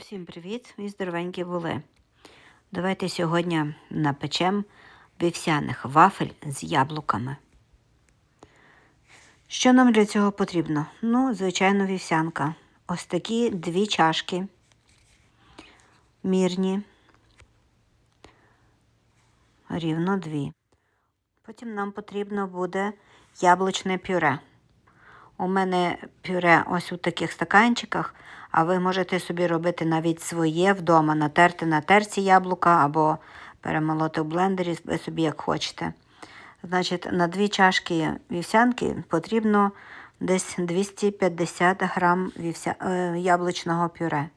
Усім привіт і здоровенькі були. Давайте сьогодні напечемо вівсяних вафель з яблуками. Що нам для цього потрібно? Ну, звичайно, вівсянка. Ось такі дві чашки мірні. Рівно дві. Потім нам потрібно буде яблучне пюре. У мене пюре ось у таких стаканчиках, а ви можете собі робити навіть своє вдома, натерти на терці яблука або перемолоти в блендері, ви собі як хочете. Значить, на дві чашки вівсянки потрібно десь 250 грам вівся... е, яблучного пюре.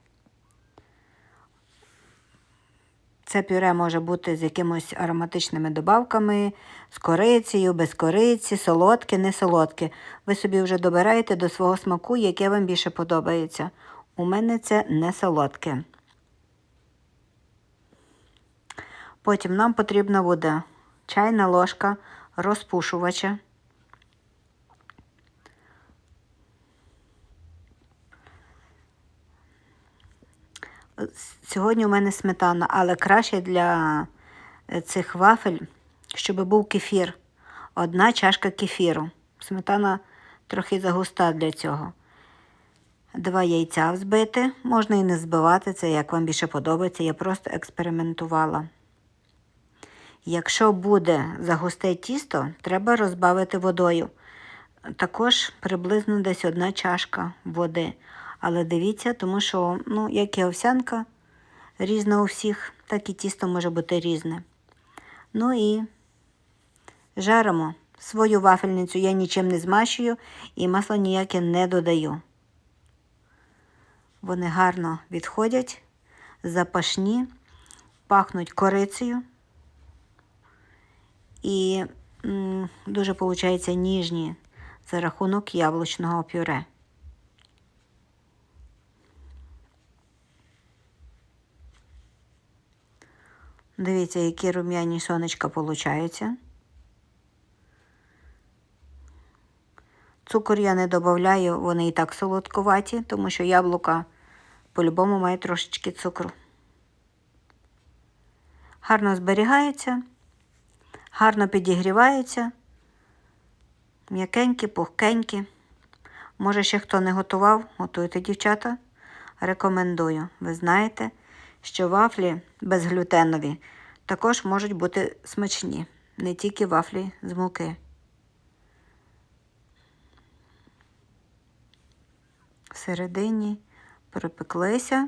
Це пюре може бути з якимось ароматичними добавками, з корицею, без кориці, солодке, не солодке. Ви собі вже добираєте до свого смаку, яке вам більше подобається. У мене це не солодке. Потім нам потрібна буде чайна ложка розпушувача. Сьогодні у мене сметана, але краще для цих вафель, щоб був кефір. Одна чашка кефіру. Сметана трохи загуста для цього. Два яйця взбити. Можна і не збивати, це як вам більше подобається. Я просто експериментувала. Якщо буде загусте тісто, треба розбавити водою. Також приблизно десь одна чашка води. Але дивіться, тому що, ну, як і овсянка різна у всіх, так і тісто може бути різне. Ну і жаримо. Свою вафельницю я нічим не змащую і масло ніяке не додаю. Вони гарно відходять, запашні, пахнуть корицею і м, дуже, виходить, ніжні за рахунок яблучного пюре. Дивіться, які рум'яні сонечка получаються. Цукор я не додаю, вони і так солодкуваті, тому що яблука по-любому має трошечки цукру. Гарно зберігаються, гарно підігріваються, м'якенькі, пухкенькі. Може, ще хто не готував, готуйте, дівчата. Рекомендую. Ви знаєте, що вафлі безглютенові також можуть бути смачні, не тільки вафлі з муки. Всередині припеклися,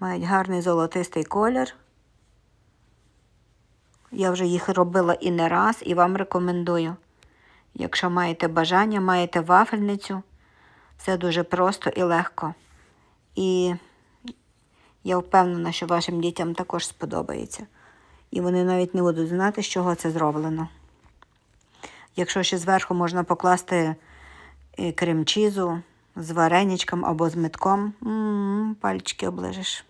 мають гарний золотистий колір. Я вже їх робила і не раз, і вам рекомендую. Якщо маєте бажання, маєте вафельницю, все дуже просто і легко. І я впевнена, що вашим дітям також сподобається. І вони навіть не будуть знати, з чого це зроблено. Якщо ще зверху можна покласти крем-чізу з вареничком або з метком, м -м, пальчики оближиш.